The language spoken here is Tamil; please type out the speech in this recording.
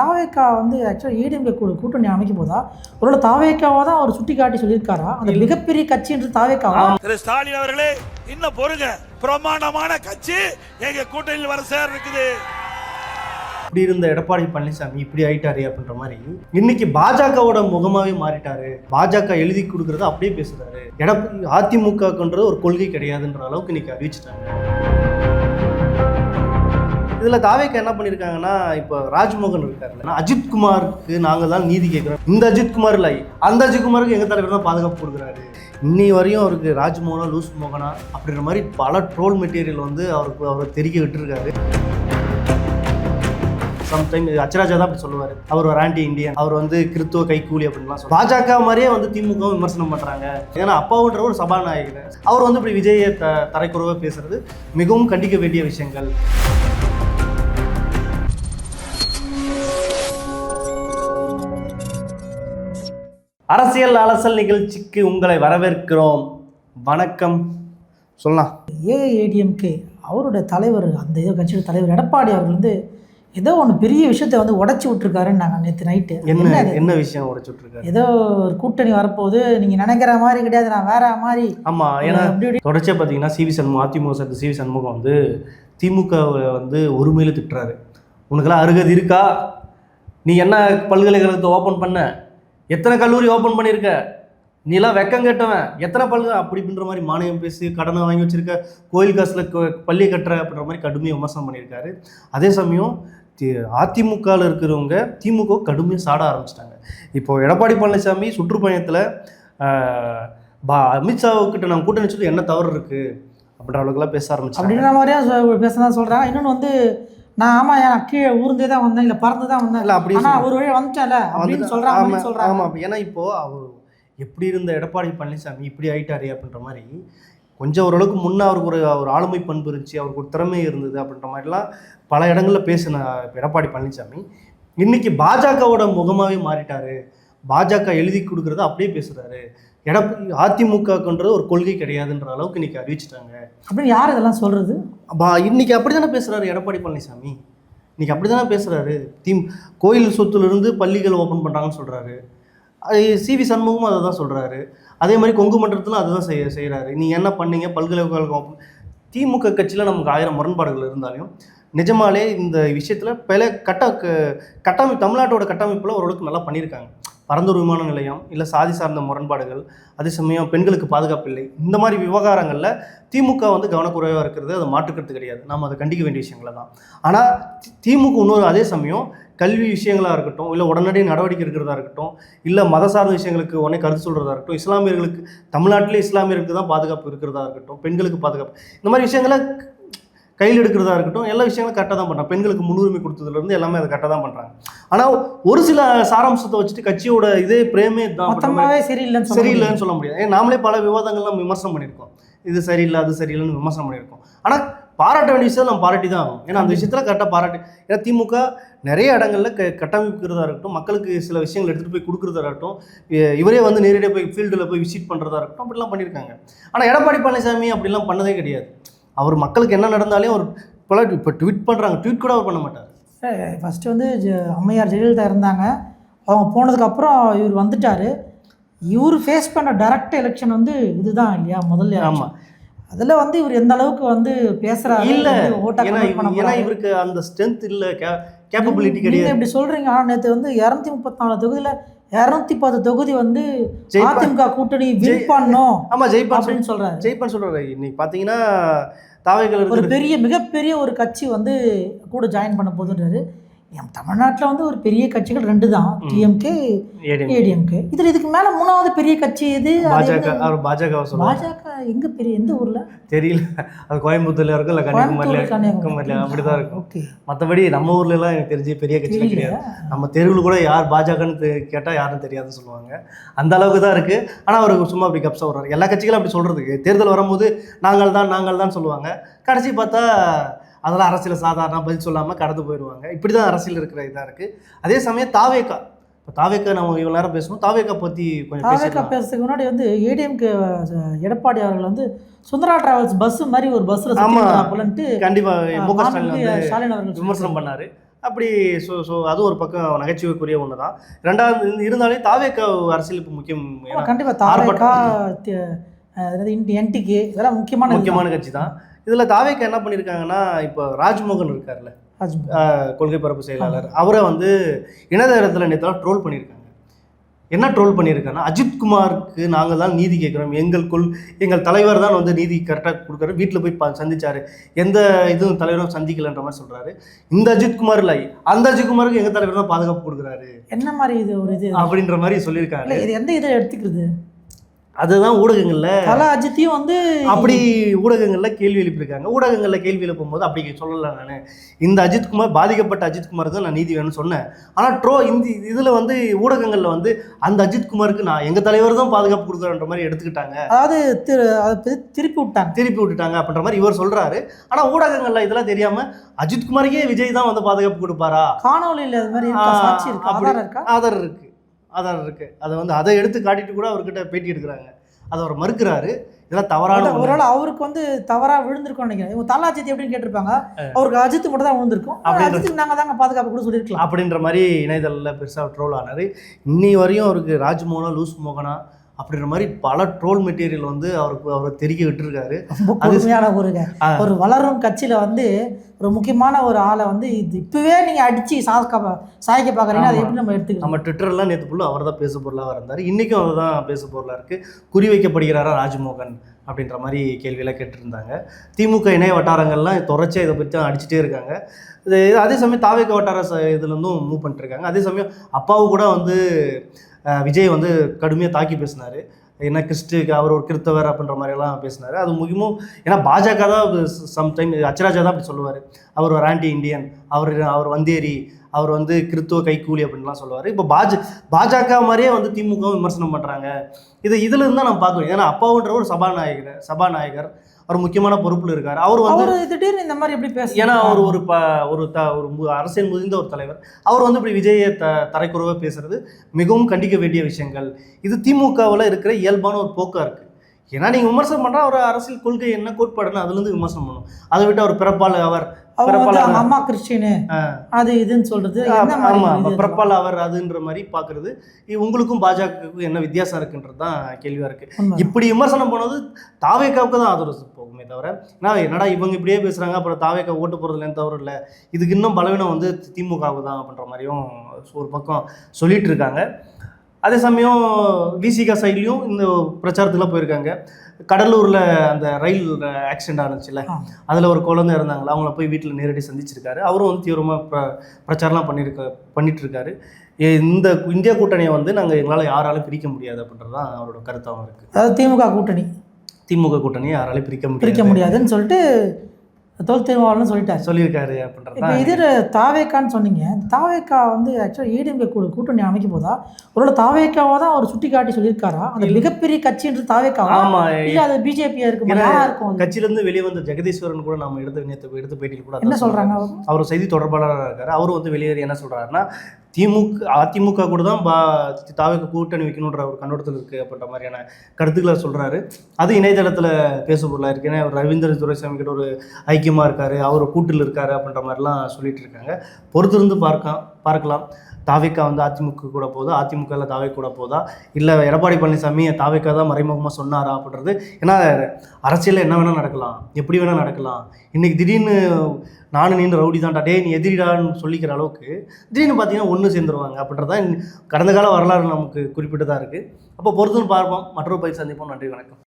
தாவேக்கா வந்து ஆக்சுவலாக ஏடிஎம்கே கூட கூட்டணி அமைக்கும் போதா ஒருவேளை தாவேக்காவா தான் அவர் சுட்டி காட்டி சொல்லியிருக்காரா? அந்த மிகப்பெரிய கட்சின்றது தாவேக்காவா? திரு ஸ்டாலின் அவர்களே இன்னும் பொறுங்க. பிரமாண்டமான கட்சி எங்க கூட்டணியில் வர சேர் இருக்குது. இப்படி இருந்த எடப்பாடி பழனிசாமி இப்படி ஆயிட்டாரு அப்படின்ற மாதிரி இன்னைக்கு பாஜகவோட முகமாவே மாறிட்டாரு. பாஜக எழுதி கொடுக்கறத அப்படியே பேசுறாரு. எடப்பாடி அதிமுகன்றது ஒரு கொள்கை கிடையாதுன்ற அளவுக்கு இன்னைக்கு அறிவிச்சிட்டாங்க. இதுல தாவேக்கா என்ன பண்ணிருக்காங்கன்னா இப்போ ராஜ்மோகன் இருக்காருல்ல. அஜித் குமாருக்கு நாங்க தான் நீதி கேட்கிறோம் இந்த அஜித் குமார் இல்லை அந்த அஜித் குமாருக்கு எங்க தலைவர் தான் பாதுகாப்பு கொடுக்குறாரு. இன்னி வரையும் அவருக்கு ராஜ்மோகனா லூஸ் மோகனா அப்படின்ற மாதிரி பல ட்ரோல் மெட்டீரியல் வந்து அவருக்கு அவரை தெரிக்க விட்டுருக்காரு. சம்டைம் அச்சராஜா தான் அப்படி சொல்லுவார். அவர் ஒரு ஆன்டி இந்தியன் அவர் வந்து கிறித்துவ கைக்கூலி அப்படின்லாம் சொல்லுவார். பாஜக மாதிரியே வந்து திமுக விமர்சனம் பண்ணுறாங்க ஏன்னா அப்பாவுன்ற ஒரு சபாநாயகர். அவர் வந்து இப்படி விஜயை த தரைக்குறவாக பேசுறது மிகவும் கண்டிக்க வேண்டிய விஷயங்கள். அரசியல் அலசல் நிகழ்ச்சிக்கு உங்களை வரவேற்கிறோம். வணக்கம். சொல்லலாம். ஏஐஏடிஎம்கே அவரோட தலைவர் அந்த இது கட்சியோட தலைவர் எடப்பாடி அவர்கள் வந்து ஏதோ ஒன்று பெரிய விஷயத்தை வந்து உடச்சி விட்டுருக்காருன்னு நாங்கள் நேற்று நைட்டு. என்ன? என்ன விஷயம் உடைச்சு விட்டுருக்காரு? ஏதோ ஒரு கூட்டணி வரப்போகுது நீங்கள் நினைக்கிற மாதிரி கிடையாது நான் வேற மாதிரி. ஆமா ஏன்னா தொடர்ச்சியாக பார்த்தீங்கன்னா சிவி சண்முகம் அதிமுக சேர்ந்த சிவி சண்முகம் வந்து திமுகவை வந்து ஒருமையில திட்டுறாரு. உனக்கெல்லாம் அருகது இருக்கா? நீ என்ன பல்கலைக்கழகத்தை ஓப்பன் பண்ண? எத்தனை கல்லூரி ஓப்பன் பண்ணியிருக்க நீலாம் வெக்கம் கேட்டவன். எத்தனை பல்க அப்படின்ற மாதிரி மானியம் பேசி கடனை வாங்கி வச்சுருக்க கோயில் காசில் பள்ளி கட்டுற அப்படின்ற மாதிரி கடுமையாக விமர்சனம் பண்ணியிருக்காரு. அதே சமயம் அதிமுகவில் இருக்கிறவங்க திமுக கடுமையாக சாட ஆரம்பிச்சிட்டாங்க. இப்போது எடப்பாடி பழனிசாமி சுற்றுப்பயணத்தில் பா அமித்ஷாவுக்கிட்ட நம்ம கூட்டணி சொல்லி என்ன தவறு இருக்குது அப்படின்ற அளவுக்குலாம் பேச ஆரம்பிச்சு அப்படின்ற மாதிரியா பேச தான் சொல்கிறேன் இன்னொன்று வந்து நான் ஆமாம் ஏன் கீழே ஊர்ந்தே தான் வந்தேன் இல்லை பறந்து தான் வந்தேன். இல்ல, அப்படி சொல்ல- ஒரு வழி வந்துட்டேன்ல அப்படின்னு வந்துட்டு- சொல்கிறாங்க ஆமா, ஆமா ஏன்னா இப்போ அவர் எப்படி இருந்த எடப்பாடி பழனிசாமி இப்படி ஆயிட்டாரு அப்படின்ற மாதிரி கொஞ்சம் ஓரளவுக்கு முன்னே அவருக்கு ஒரு ஒரு ஆளுமை பண்பு இருந்துச்சு அவருக்கு ஒரு திறமை இருந்தது அப்படின்ற மாதிரிலாம் பல இடங்கள்ல பேசின எடப்பாடி பழனிசாமி. இன்னைக்கு பாஜகவோட முகமாவே மாறிட்டாரு. பாஜக எழுதி கொடுக்கறத அப்படியே பேசுறாரு. எடப்பாடி அதிமுகன்றது ஒரு கொள்கை கிடையாதுன்ற அளவுக்கு இன்னைக்கு அறிவிச்சிட்டாங்க. அப்படின்னு யார் இதெல்லாம் சொல்கிறது பா இன்னைக்கு அப்படி தானே பேசுறாரு எடப்பாடி பழனிசாமி? இன்னைக்கு அப்படி தானே பேசுறாரு. தீம் கோயில் சொத்துல இருந்து பள்ளிகள் ஓப்பன் பண்றாங்கன்னு சொல்றாரு. சிவி சண்முகமும் அதை தான் சொல்றாரு. அதே மாதிரி கொங்கு மண்டலத்திலும் அதுதான் செய்ய செய்கிறாரு நீ என்ன பண்ணீங்க? பல்கலைக்கழகம் open- திமுக கட்சியில் நமக்கு ஆயிரம் முரண்பாடுகள் இருந்தாலும் நிஜமாலே இந்த விஷயத்தில் பல கட்ட கட்டமை தமிழ்நாட்டோட கட்டமைப்பில் ஓரளவுக்கு நல்லா பண்ணியிருக்காங்க. பரந்தூர் விமான நிலையம் இல்லை சாதி சார்ந்த முரண்பாடுகள் அதே சமயம் பெண்களுக்கு பாதுகாப்பு இல்லை. இந்த மாதிரி விவகாரங்களில் திமுக வந்து கவனக்குறைவாக இருக்கிறது அதை மாற்றுக்கிறது கிடையாது. நாம் அதை கண்டிக்க வேண்டிய விஷயங்களை தான். ஆனால் திமுக இன்னொரு அதே சமயம் கல்வி விஷயங்களாக இருக்கட்டும் இல்லை உடனடி நடவடிக்கை இருக்கிறதா இருக்கட்டும் இல்லை மத சார்ந்த விஷயங்களுக்கு உடனே கருத்து சொல்கிறதா இருக்கட்டும் இஸ்லாமியர்களுக்கு தமிழ்நாட்டிலே இஸ்லாமியர்களுக்கு தான் பாதுகாப்பு இருக்கிறதா இருக்கட்டும் பெண்களுக்கு பாதுகாப்பு. இந்த மாதிரி விஷயங்களை கையில் எடுக்கிறதா இருக்கட்டும் எல்லா விஷயங்களும் கரெக்டாக தான் பண்ணுறாங்க பெண்களுக்கு முன்னுரிமை கொடுத்ததுலேருந்து எல்லாமே அதை கரெக்டாக தான் பண்ணுறாங்க ஆனால் ஒரு சில சாராம்சத்தை வச்சுட்டு கட்சியோட இதே பிரேமே மொத்தமாகவே சரியில்லைன்னு சொல்ல சரியில்லைன்னு சொல்ல முடியாது. ஏன் நாமளே பல விவாதங்கள்லாம் விமர்சனம் பண்ணியிருக்கோம். இது சரியில்லை அது சரியில்லைன்னு விமர்சனம் பண்ணியிருக்கோம். ஆனால் பாராட்ட வேண்டிய விஷயம் நம்ம பாராட்டி தான் ஆகும் ஏன்னா அந்த விஷயத்தில் கரெக்டாக பாராட்டி ஏன்னா திமுக நிறைய இடங்கள்ல க கட்டமைக்கிறதா இருக்கட்டும் மக்களுக்கு சில விஷயங்கள் எடுத்துகிட்டு போய் கொடுக்குறதா இருக்கட்டும் இவரே வந்து நேரடியாக போய் ஃபீல்டில் போய் விசிட் பண்ணுறதா இருக்கட்டும் அப்படிலாம் பண்ணியிருக்காங்க. ஆனால் எடப்பாடி பழனிசாமி அப்படிலாம் பண்ணதே கிடையாது. அவர் மக்களுக்கு என்ன நடந்தாலும் அவர் பல இப்போ ட்வீட் பண்ணுறாங்க ட்வீட் கூட அவர் பண்ண மாட்டார். ஃபஸ்ட்டு வந்து அம்மையார் ஜெயலலிதா இருந்தாங்க. அவங்க போனதுக்கப்புறம் இவர் வந்துட்டார். இவர் ஃபேஸ் பண்ண டைரக்ட் எலெக்ஷன் வந்து இதுதான் இல்லையா? முதல்ல ஆமாம் அதில் வந்து இவர் எந்த அளவுக்கு வந்து பேசுகிறாரு இல்ல, ஏன்னா. இவருக்கு அந்த ஸ்ட்ரென்த் இல்லை கேப்பபிலிட்டி கிடையாது. இப்படி சொல்றீங்க. ஆனால் நேற்று வந்து இரநூத்தி முப்பத்தி நாலு தொகுதியில் இரநூத்தி பத்து தொகுதி வந்து அதிமுக கூட்டணி வின் பண்ணும் ஆமா ஜெயிப்பான் அப்படின்னு சொல்றாரு. ஜெயிப்பான் சொல்றாரு. இன்னைக்கு பாத்தீங்கன்னா தாவைகள் ஒரு பெரிய மிகப்பெரிய ஒரு கட்சி வந்து கூட ஜாயின் பண்ண போதுன்றாரு. எம் தமிழ்நாட்டில் வந்து ஒரு பெரிய கட்சிகள் ரெண்டு தான் டிஎம்கே. ஏடிஎம்கே இதில் இதுக்கு மேலே மூணாவது பெரிய கட்சி எது? பாஜக பாஜக பாஜக எங்க பெரிய எந்த ஊர்ல? தெரியல. அது கோயம்புத்தூர்ல இருக்கும் இல்ல கன்னியாகுமரியில. கன்னியாகுமரியில அப்படிதான் இருக்கும். ஓகே. மத்தபடி நம்ம ஊர்ல எல்லாம் எனக்கு தெரிஞ்சு பெரிய தெரியல. கிடையாது. நம்ம தெருவில் கூட யார் பாஜகன்னு தெ- கேட்டா யாரும் தெரியாதுன்னு சொல்லுவாங்க. அந்த அளவுக்கு தான் இருக்கு. ஆனா அவர் சும்மா அப்படி கப்ஸா வர்றாரு எல்லா கட்சிகளும் அப்படி சொல்றதுக்கு. தேர்தல் வரும்போது நாங்கள் தான் நாங்கள் தான் சொல்லுவாங்க. கடைசி பார்த்தா அதெல்லாம் அரசியல் சாதாரண பதில் சொல்லாம கடந்து போயிடுவாங்க. இப்படி தான் அரசியல் இருக்கிற இதா இருக்கு. அதே சமயம் தாவேக்கா. இப்போ தாவேக்கா நம்ம இவ்வளவு நேரம் பேசணும் தாவேக்கா பத்தி கொஞ்சம் தாவேக்கா பேசுறதுக்கு முன்னாடி வந்து ஏடிஎம்கே எடப்பாடி அவர்கள் வந்து சுந்தரா டிராவல்ஸ் பஸ் மாதிரி ஒரு பஸ்ல ஆமா. சுத்திட்டு கண்டிப்பா. மு க ஸ்டாலின் அவர்கள் விமர்சனம் பண்ணாரு. அப்படி ஸோ ஸோ அது ஒரு பக்கம் நகைச்சுவைக்குரிய ஒன்று தான் ரெண்டாவது இருந்து- இருந்தாலே தாவேக்க அரசியல் இப்போ முக்கியம். ஏன்னா கண்டிப்பா. தாவேக்கா என்டிகே இதெல்லாம் முக்கியமான முக்கியமான கட்சி தான் இதில் தாவேக்க என்ன பண்ணியிருக்காங்கன்னா இப்போ ராஜ்மோகன் இருக்கார்ல கொள்கை பரப்பு செயலாளர் அவரை வந்து இணையதளத்தில் நேற்று ட்ரோல் பண்ணியிருக்காங்க என்ன ட்ரோல் பண்ணியிருக்காங்கன்னா அஜித்குமாருக்கு நாங்கள் தான் நீதி கேட்குறோம். எங்கள் கொள் எங்கள் தலைவர் தான் வந்து நீதி கரெக்டாக கொடுக்குறாரு வீட்டில் போய் பா சந்திச்சாரு. எந்த இதுவும் தலைவரும் சந்திக்கலன்ற மாதிரி சொல்கிறாரு இந்த அஜித்குமார் இல்லை. அந்த அஜித்குமாருக்கு எங்கள் தலைவர் தான் பாதுகாப்பு கொடுக்குறாரு. என்ன மாதிரி இது ஒரு இது? அப்படின்ற மாதிரி சொல்லியிருக்காங்க இது எந்த இதை எடுத்துக்கிறது? அதுதான் ஊடகங்கள்ல தல அஜித்தையும் வந்து அப்படி ஊடகங்கள்ல கேள்வி எழுப்பியிருக்காங்க. ஊடகங்கள்ல கேள்வி எழுப்பும் போது அப்படி சொல்லல நான். இந்த அஜித்குமார் பாதிக்கப்பட்ட அஜித்குமாருக்கு தான் நான் நீதி வேணும்னு சொன்னேன். ஆனா ட்ரோ இந்த இதுல வந்து ஊடகங்கள்ல வந்து அந்த அஜித்குமாருக்கு நான் எங்க தலைவர் தான் பாதுகாப்பு கொடுக்குறன்ற மாதிரி எடுத்துக்கிட்டாங்க. அதாவது திருப்பி விட்டாங்க. திருப்பி விட்டுட்டாங்க அப்படின்ற மாதிரி இவர் சொல்றாரு. ஆனா ஊடகங்கள்ல இதெல்லாம் தெரியாம அஜித்குமாருக்கே விஜய் தான் வந்து பாதுகாப்பு கொடுப்பாரா? காணொலியில் அது மாதிரி இருக்கா? ஆ, சாட்சி இருக்கா. ஆதாரம் இருக்கா. ஆதார் இருக்கு ஆதார் இருக்கு அதை வந்து அதை எடுத்து காட்டிட்டு கூட அவர்கிட்ட பேட்டி எடுக்கிறாங்க. அதை அவர் மறுக்கிறாரு. இதெல்லாம் தவறான ஒருவேளை- அவருக்கு வந்து தவறா விழுந்திருக்கும்னு நினைக்கிறேன். இவங்க தல அஜித் எப்படின்னு கேட்டிருப்பாங்க. அவருக்கு அஜித் மட்டும் தான் விழுந்திருக்கும். அப்படின்ற- அஜித்துக்கு நாங்க தாங்க பாதுகாப்பு கூட சொல்லியிருக்கலாம். அப்படின்ற மாதிரி இணையதளில் பெருசாக ட்ரோல் ஆனார். இன்னி வரையும் அவருக்கு ராஜ்மோகனா லூஸ் மோகனா அப்படின்ற மாதிரி பல ட்ரோல் மெட்டீரியல் வந்து அவருக்கு அவரை தெரிய விட்டுருக்காரு. ரொம்ப கொடுமையான ஒருங்க. ஒரு வளரும் கட்சியில வந்து ஒரு முக்கியமான ஒரு ஆளை வந்து இது இப்பவே நீங்க அடிச்சு சாக்க சாய்க்க பாக்குறீங்கன்னா அதை. எப்படி நம்ம எடுத்துக்கலாம் நம்ம ட்விட்டர்லாம் நேற்று ஃபுல்லாக அவர் தான் பேசு பொருளாக இருந்தார். இன்றைக்கும் அவர் தான் பேசு பொருளாக இருக்குது குறி வைக்கப்படுகிறாரா ராஜ்மோகன் அப்படின்ற மாதிரி கேள்வியெல்லாம் கேட்டிருந்தாங்க. திமுக இணைய வட்டாரங்கள்லாம் தொடர்ச்சியாக இதை பற்றி அடிச்சுட்டே இருக்காங்க. இது அதே சமயம் தாவேக்க வட்டார ச இதுலேருந்தும் மூவ் பண்ணிட்டுருக்காங்க அதே சமயம் அப்பாவு கூட வந்து விஜய் வந்து கடுமையாக தாக்கி பேசினார். என்ன கிறிஸ்டுக்கு அவர் ஒரு கிறித்தவர் அப்படின்ற மாதிரியெல்லாம் பேசினார். அது முக்கியமும் ஏன்னா பாஜக தான் சம்டைம் அச்சராஜா தான் அப்படி சொல்லுவார். அவர் ஒரு ஆன்டி இந்தியன் அவர் அவர் வந்தேரி அவர் வந்து கிறித்துவ கைக்கூலி அப்படின்லாம் சொல்லுவார். இப்போ பாஜ பாஜக மாதிரியே வந்து திமுக விமர்சனம் பண்ணுறாங்க இது இதில் இருந்தால் நம்ம பார்க்கணும் ஏன்னா அப்பாவுன்ற ஒரு சபாநாயகர் சபாநாயகர் அவர் முக்கியமான பொறுப்பில் இருக்கார். அவர் வந்து அவரு திடீர்னு இந்த மாதிரி எப்படி பேச ஏன்னா அவர் ஒரு ப ஒரு த ஒரு அரசியல் முதிர்ந்த ஒரு தலைவர். அவர் வந்து இப்படி விஜயை த தரைக்குறவாக பேசுறது மிகவும் கண்டிக்க வேண்டிய விஷயங்கள். இது திமுகவில் இருக்கிற இயல்பான ஒரு போக்கா இருக்கு. ஏன்னா நீங்கள் விமர்சனம் பண்ணா ஒரு அரசியல் கொள்கை என்ன கோட்பாடுன்னு அதுலேருந்து விமர்சனம் பண்ணும். அதை விட்டு அவர் பிறப்பால் அவர் அவங்க வந்து அவங்க அம்மா கிறிஸ்டினு. அது இதுன்னு சொல்றது. என்ன மாதிரி ஆமா. இது? பிறப்பால் அவர் அதுன்ற மாதிரி பார்க்கறது. இது உங்களுக்கும் பாஜகவுக்கும் என்ன வித்தியாசம் இருக்குன்றது தான் கேள்வியாக இருக்கு. உண்மை. இப்படி விமர்சனம் போனது தாவேக்காவுக்கு தான் ஆதரவு போகுமே தவிர நான் என்னடா இவங்க இப்படியே பேசுறாங்க அப்புறம் தாவேக்கா ஓட்டு போறதுல எந்த தவறு இல்லை. இதுக்கு இன்னும் பலவீனம் வந்து திமுகவுக்கு தான் அப்படின்ற மாதிரியும் ஒரு பக்கம் சொல்லிட்டு இருக்காங்க. அதே சமயம் விசிகா சைட்லையும் இந்த பிரச்சாரத்துக்குலாம் போயிருக்காங்க. கடலூரில் அந்த ரயில் ஆக்சிடென்ட் ஆனிச்சுல. அதில் ஒரு குழந்தை இருந்தாங்களா அவங்கள போய் வீட்டில் நேரடி சந்திச்சிருக்காரு. அவரும் வந்து தீவிரமாக ப்ர பிரச்சாரம்லாம் பண்ணியிருக்க பண்ணிட்டு இருக்காரு ஏ, இந்த இந்தியா கூட்டணியை வந்து நாங்கள் எங்களால் யாராலும் பிரிக்க முடியாது அப்படின்றது தான் அவரோட கருத்தாகவும் இருக்குது அதாவது திமுக கூட்டணி. திமுக கூட்டணியை யாராலையும் பிரிக்க பிரிக்க முடியாது முடியாதுன்னு சொல்லிட்டு தொல் திருமாவளவன் சொல்லிட்டாரு சொல்லியிருக்காரு அப்படின்றது. தான் இது தாவேக்கான்னு சொன்னீங்க. தாவேக்கா வந்து ஆக்சுவலாக ஏடிஎம்கே கூட கூட்டணி அமைக்கும் போதா? ஒரு தாவேக்காவா தான் அவர் சுட்டி காட்டி சொல்லியிருக்காரா? அந்த மிகப்பெரிய கட்சின்றது தாவேக்காவா? ஆமா. இல்ல அது பிஜேபியா இருக்கு ஏன்னா, யாரா இருக்கும் அது? கட்சியிலேருந்து வெளியே வந்த ஜெகதீஸ்வரன் கூட நம்ம எடுத்து எடுத்த பேட்டியில் கூட என்ன அவங்க? அவர் செய்தி தொடர்பாளராக இருக்காரு. அவரும் வந்து வெளியேறி என்ன சொல்றாருன்னா திமுக அதிமுக கூட தான் பா தாவேக்கு கூட்டணி வைக்கணுன்ற ஒரு கண்ணோட்டத்தில் இருக்குது அப்படின்ற மாதிரியான கருத்துக்களை சொல்கிறாரு அது இணையதளத்தில் பேச பொருளாக இருக்கு. ஏன்னா அவர் ரவீந்திர துரைசாமி கிட்ட ஒரு ஐக்கியமாக இருக்கார் அவர் கூட்டில் இருக்கார் அப்படின்ற மாதிரிலாம் சொல்லிட்டு இருக்காங்க. பொறுத்திருந்து பார்க்கான் பார்க்கலாம். தாவேக்கா வந்து அதிமுக கூட போதா? அதிமுகவில் தாவே கூட போதா? இல்லை எடப்பாடி பழனிசாமி தாவேக்கா தான் மறைமுகமாக சொன்னாரா அப்படின்றது? ஏன்னா அரசியலில் என்ன வேணால் நடக்கலாம். எப்படி வேணால் நடக்கலாம். இன்றைக்கி திடீர்னு நானும் நீண்டு ரவுடி தான்டா. டே நீ எதிரிடான்னு சொல்லிக்கிற அளவுக்கு திடீர்னு பார்த்தீங்கன்னா ஒன்று சேர்ந்துருவாங்க அப்படின்றதான் கடந்த கால வரலாறு நமக்கு குறிப்பிட்டு தான் இருக்குது அப்போ பொறுத்துன்னு பார்ப்போம். மற்றொரு பயிர் சந்திப்போம். நன்றி வணக்கம்.